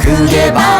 그게 바로